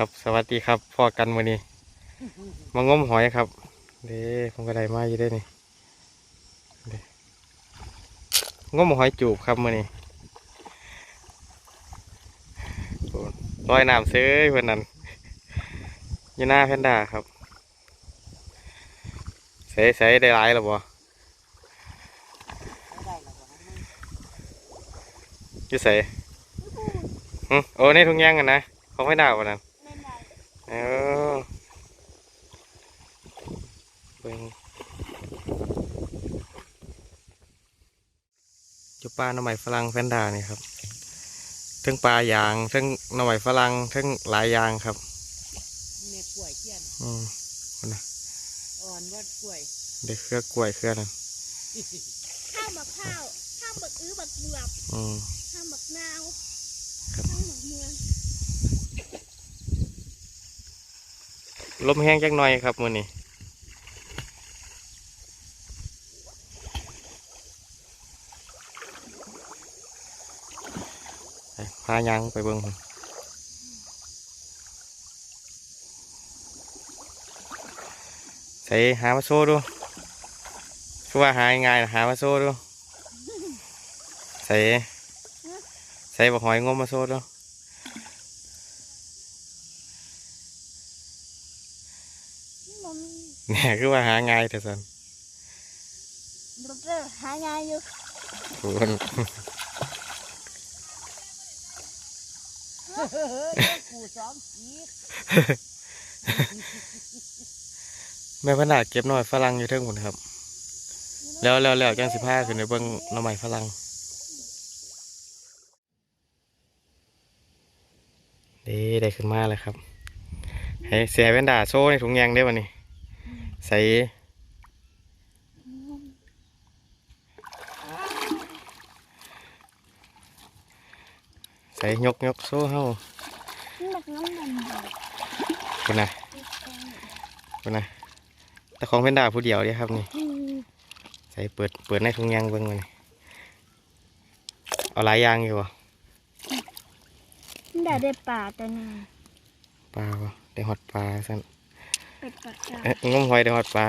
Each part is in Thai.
ครับ สวัสดีครับพ่อกันวันนี้มางมหอยครับเด้ผมก็ได้มาอยู่ได้นี่เด้งมหอยจูบครับมื่อนี้ลอยน้ำเซ้ยเพื่อนนั้นอยู่หน้าแพนด้าครับใส่ใส่ได้หลายหรอบ่ไม่ได้หรอกวะมึงอยู่ใส่หึโอ้ในถุงยางกันนะเของไม่ดาววันนั้น เล่นได้เออเบิ่งจุปลาหน่อไม้ฝรั่งแฟนดานี่ครับทั้งปลายางทั้งหน่อไม้ฝรั่งทั้งหลายอย่างครับเม็ดกล้วยเขี้ยนอืมอ่อนว่ากล้วยเด็กเครือกล้วยเครือนั่นข้าวบักข้าวข้าวบักอื้อบักเบือบอืมข้าวบักนาวครับข้าวบักเมือง ลมแห้งจักหน่อยครับมื้อนี้พายางไปเบิ่งใส่หามาโซ่ดูคือว่าหาง่ายหามาโซ่ดูใส่ใส่บักหอยงมมาโซ่ดู นี่มัน มีเนี่ยคือว่าหาง่ายแต่สันรถเด้อหาง่ายอยู่คุณเฮ้ยกูสองขีดแม่พนาดเก็บหน่อยฝรั่งอยู่เทิงหมดครับ แล้วแล้วแล้วจังสิพาขึ้นไปเบิ่งหน่อไม้ฝรั่งดีได้ขึ้นมาเลยครับ ให้เสียเป็นด่าโซ่ในถุงยางได้วันนี้ ใส่ใส่ยกยกโซ่เฮานี่บักน้ำมันเดือดคุณนะคุณนะแต่ของเป็นด่าผู้เดียวเดียครับนี่อืมใส่เปิดเปิดในถุงยางเบิ่งมันเอาหลายอยางอยู่วะนี่ได้ได้ปลาตัวหนึงปลาวะได้หอดปลาสั่น เป็ดปลาจ้าเอ๊ะงมหอยได้หอดปลา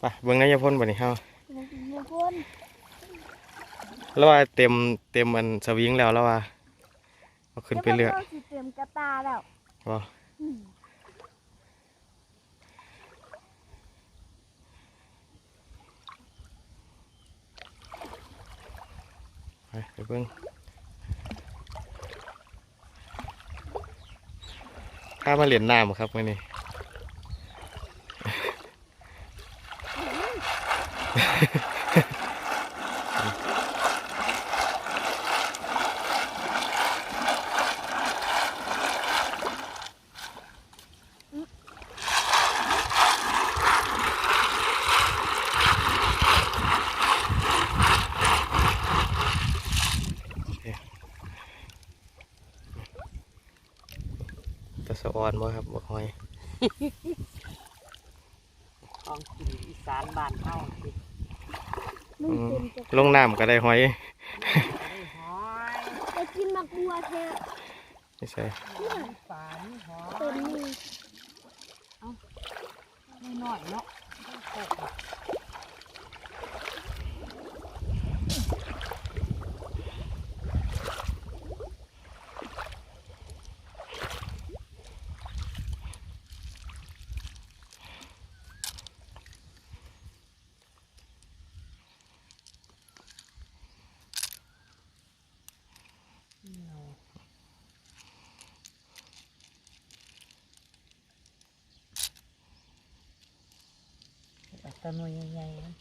ไปเบิ่งนายพ่นบ่นี่เฮาเดี๋ยวคนแล้วว่าเต็มเต็มอันสวิงแล้วแล้วว่าเอาขึ้นไปเลือกดี๋ยวมันก็สิเตรียมกระตาแล้วบ่อืมไปไปเบิ่งข้ามาเหรียญน้ำครับมื้อนี้ ตะสะออนบ่ครับบ่หอย ของกินอีสานบ้านเฮาสิ อืมเตรียมจะลงน้ำก็ได้หอยได้หอยไปกินมักบัวเถอะนี่ใส่เนี่ยปลานี่หอยตัวนี้ไม่น้อยเนาะ โคกอะเอาแตะนวยใหญ่ๆนะ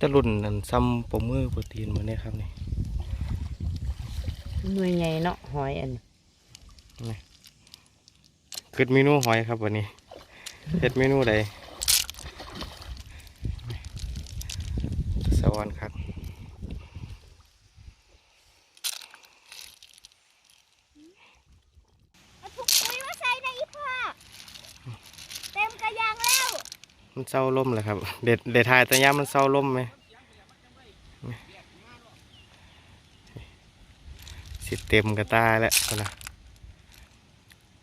จะรุ่นนั่นซ้ำปมมือโปรตีนเหมือนนี้ครับนี่หน่วยใหญ่เนาะหอยอันนี้คือเมนูหอยครับวันนี้เฮ็ดเมนูใดสวรรค์ครับ เอาถุงปุ๋ย มาใส่ในอีพ่อเต็มกระยางแล้วมันเศร้าล่มเลยครับ เด็ดเด็ดทายแตะย่ามมันเศร้าล่มไหมสิเต็มกระตาแล้วพุ่นนะ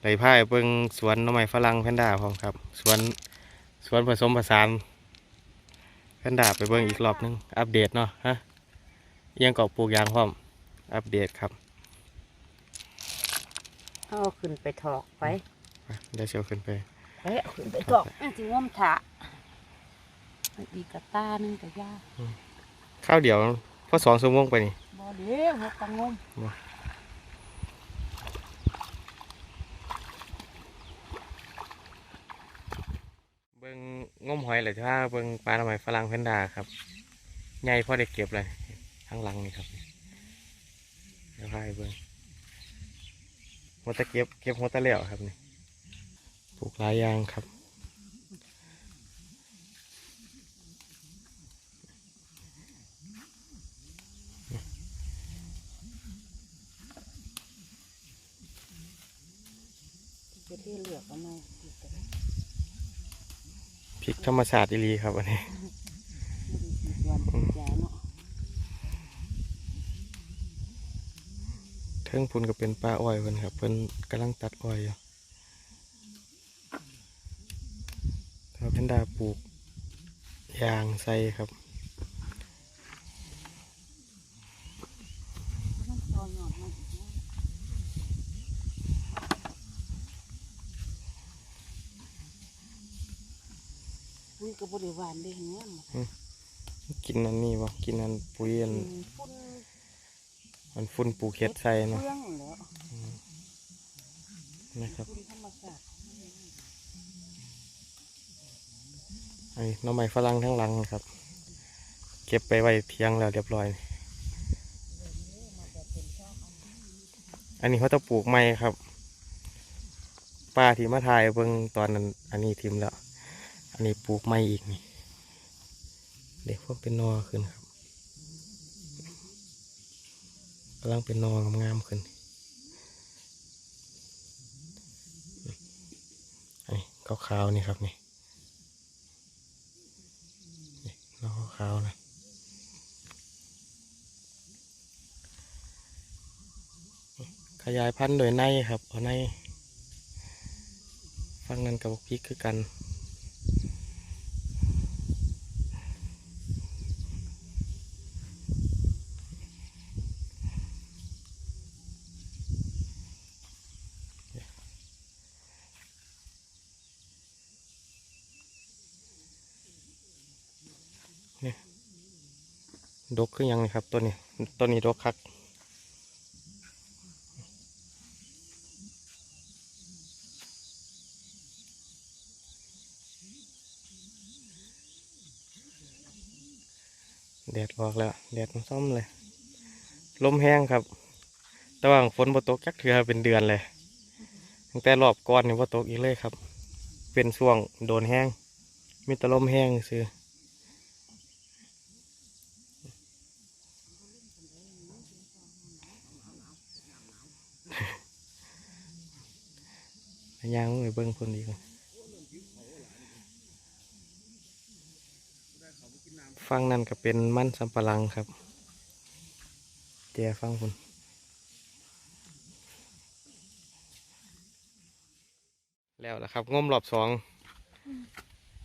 ไหลพายเบิ่งสวนหน้ำไม้ฝรั่งแพนด้าพร้อมครับ สวนสวนผสมผสานแพนด้าไปเบิ่งอีกรอบหนึง อัปเดตเนาะฮะเอียังกอบปลูกยางพร้อม อัปเดตครับเอาขึ้นไปถอกไปไปเดี๋ยวเชียวขึ้นไปไป เอาขึ้นไปถอกอันที่ง่วมถะอีกกระตาหนึงกระยาข้าวเดียวพอสองชั่วโมงไปนี่บ่เดี๋ยวเขาตังงมเบิ่งงมหอยเลยถ้าเบิ่งปลาหน่อไมฝรั่งแพนดาครับใหญ่พอได้เก็บเลยข้างหลังนี่ครับเดี๋ยวพาไปเบิ่งหัวตะเก็บเก็บหัวตะเหลี่ยวครับนี่ ลูกหลายอย่างครับ จะได้เหลือกเอามาอีกก็ได้พริกธรรมชาติอีหลีครับอันนี้ไม่ได้ฉีดยาฉีดยาเนาะเทิงพุ่นก็เป็นปลาอ้อยเพิ่นครับเพิ่นกำลังตัดอ้อยอยู่ถ้าแพ นด้าปลูกยางใส่ครับต้องตอนหยอดมาอีกนะอุ้ยก็บริวารได้เงี้ยมันกินอันนี้บ่กินอันปุ๋ยอันฝุ่นมันฝุ่นปลูกเห็ดใส่เนาะเรื่องแล้วนะครับ ฝุ่นธรรมชาติ ไอ้น้องไม้ฝรั่งทั้งหลังครับ เก็บไปไว้เทียงแล้วเรียบร้อย อันนี้เขาจะปลูกไม้ครับป้าที่มาถ่ายเบิ่งตอนนั้นอันนี้ทิมแล้ว อันนี้ปลูกไม้อีกนี่เด็กพวกเป็นนอขึ้นครับกำลังเป็นนองามๆขึ้นอันนี้ขาวๆนี่ครับนี่ นี่นอขาวนะขยายพันธุ์โดยในครับเอาในฟังนั้นกับพริกคือกัน ดกคือยังนี่ครับตัวนี้ตัวนี้ดกคักแดดออกแล้วแดดมันซ่อมเลยลมแห้งครับแต่ว่าฝนบ่ตกจักเทือเป็นเดือนเลยตั้งแต่รอบก่อนนี่บ่ตกอีกเลยครับ เป็นช่วงโดนแห้งมีแต่ลมแห้งซื้อ ยางไปเบิ้งคนดีกว่าฟังนั่นก็เป็นมันสำปะหลังครับเจียฟังคุณแล้วละครับงมรอบสอง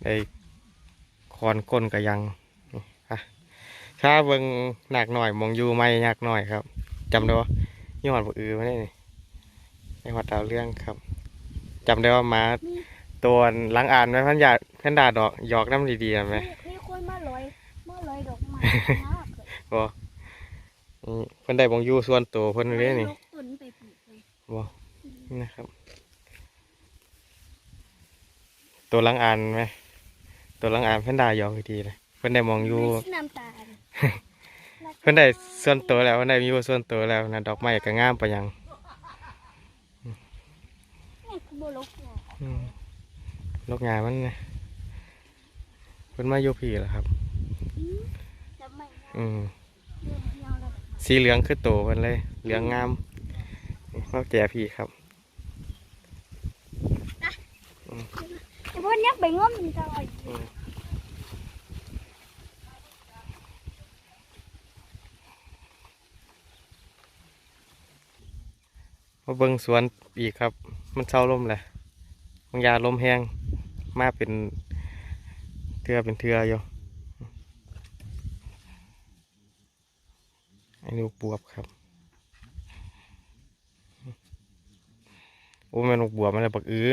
ได้คอนก้นกระยังถ้าเบิ้งหนักหน่อยมองอยู่ไม่ยากหน่อยครับจำได้ว่ายี่ห้อบ่อือมาได้นี่ในหัวดาวเรื่องครับ จำได้ว่าหมาตัวหลังอ่านไหมพันยาพันดาดอกหยอกน้ำดีๆนะไหมมีมีคนมาลอยมาลอยดอกไม้มากเลยบ่นี่เพิ่นได้บองอยู่ส่วนตัวเพิ่นเลยนี่ยกตุนไปปลูกเลยบ่นี่นะครับ ตัวหลังอ่านไหมตัวหลังอ่านเพิ่นได้หยอกดีเลยเพิ่นได้มองอยู่มีสีน้ำตาลเพิ่นได้ส่วนตัวแล้วเพิ่นได้มีอยู่ส่วนตัวแล้วนะดอกไม้ก็งามปะยัง บลกลกงามันนะเป็นไม้อยูพีเหรอครับอือสีเหลืองคือโตมันเลย เหลืองงามนอกแก่พี่ครับ แต่พวกเนี้ยไปง้อมมันจะอร่อยมาเบิ้งสวนอีกครับ มันเศร้าลมแหละบางยาลมแห้งมาเป็นเทือเป็นเทืออยู่ไอ้ลูกบวบครับโอ้แม่นลูกบวบมันเลยบักอื้อ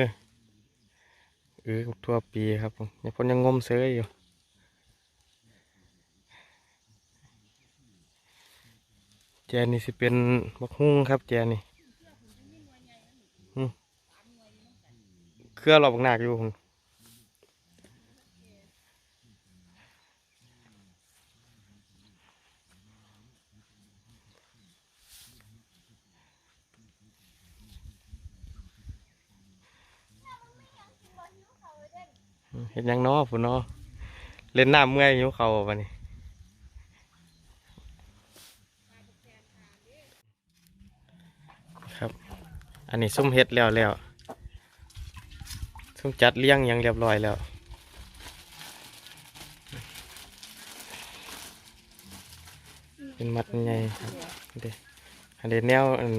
อื้อทั่วปีครับผมเนี่ยพ่นยังงมเซยอยู่แจนี่สิเป็นบักฮุ้งครับแจนี่อืมเค รือเราบักหนักอยู่เห็นยังนาะพุ่นนาะเล่นน้ำเมื่อยอยู่เขาวันนี้ครับ อันนี้ส้มเฮ็ดแล้วแล้ว ส้มจัดเลี้ยงยังเรียบร้อยแล้วเป็นมัดใหญ่ครับเด้อันเดแนวอัน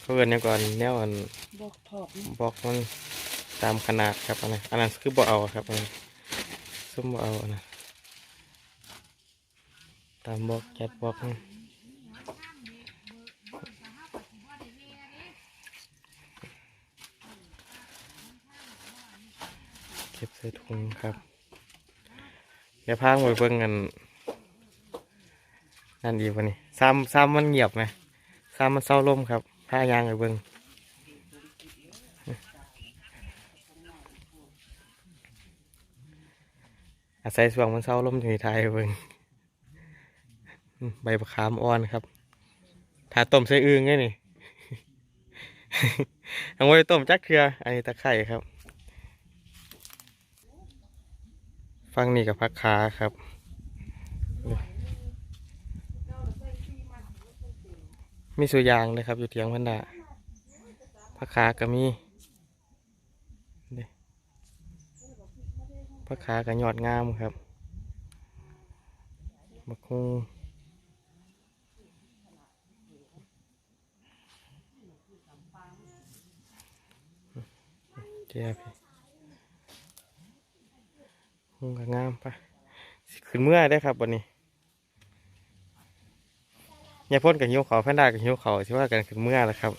เขาเอินเนี่ยงก่อนแนวอันบอกถอกนบล็อกมันตามขนาดครับอันนั้นอันนั้นคือบ่เอาครับอันนั้นส้มบ่เอาอันนั้นตามบล็อกจัดบล็อกนี่เก็บใส่ถุงครับ เดี๋ยวพางไปเบิ่งกันนั่นดีกว่านี่ซ้ำซ้ำมันเงียบไหมซ้ำมันเศร้าลมครับพายางไปเบิ่งอาศัยสว่างมันเศร้าลมถึงไทยเบิ่งอืมใบประคามอ่อนครับถ้าต้มใส่อึ่งไงนี่ เอาไว้ต้มจักเทืออันนี้ตะไคร่ครับ ฟังนี่กับพักขาครับมีสุยางเลยครับ อยู่เทียงพันดาพักขาก็มีพักขากับยอดงามครับบักฮุงเจ้าพี่ งงามปะขึ้นเมื่อได้ครับวันนี้ยายพ่นกับหิวเขาแพนด้ากับหิวเขาที่ว่ากันขึ้นเมื่อแล้วครับ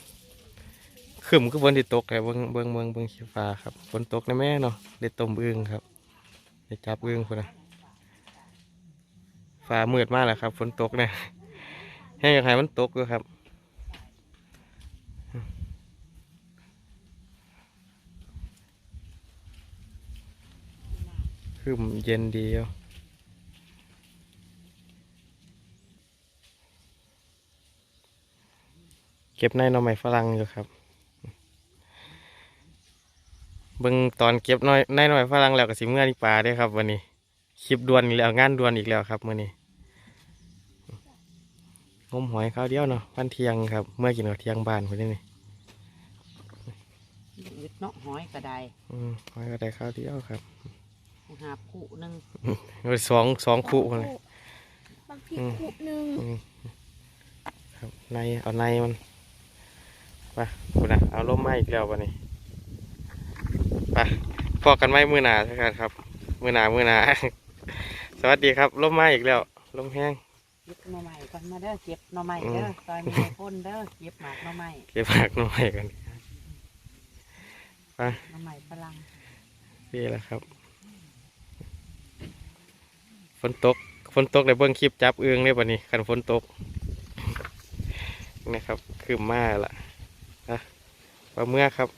ขึ้นก็บนที่ตกเลยเบิ้งเบิ้งเบิ้งเบิ้งขี้ฟ้าครับฝนตกในแม่เนาะได้ต้มอึ่งครับไปจับอึ้งคนนะฟ้ามืดมากแล้วครับฝนตกเนี่ยให้ยากให้มันตกด้วยครับ คือเย็นดีอยู่เก็บในหน่อไม้ฝรั่งอยู่ครับเบิ่งตอนเก็บน้อยในหน่อยฝรั่งแล้วก็สิเมื่อนี่ปลาเด้อครับวันนี้คลิปด่วนอีกแล้วงานด่วนอีกแล้วครับมื้อนี้งมหอยข้าวเดียวเนาะวันเที่ยงครับ เมื่อกินข้าวเที่ยงบ้านคนนี้นี่ยึดเนาะหอยก็ได้อืมหอยก็ได้ข้าวเดียวครับ หาผู้หนึ่งเอาสองสองคู่เลยบางทีคู่หนึ่งอืมครับในเอาในมันไปคุณนะเอาล่มไม้อีกแล้ววันนี้ไปพอกันไหมมือหนาใช่กันครับ มือหนามือหนาสวัสดีครับล่มไม้อีกแล้วลมแห้งเก็บหน่อไม้ก่อนมาเด้อเก็บหน่อไม้เด้อซอยมีพ่นเด้อเก็บหมากหน่อไม้เก็บผักหน่อยกันหน่อไม้ฝรั่งนี่แหละครับ ฝนตกฝนตกในเบื้องคลิปจับเอื้องเลยวันี้คันฝนตกนะครับ คือมาละนะปลาเมื่อครับ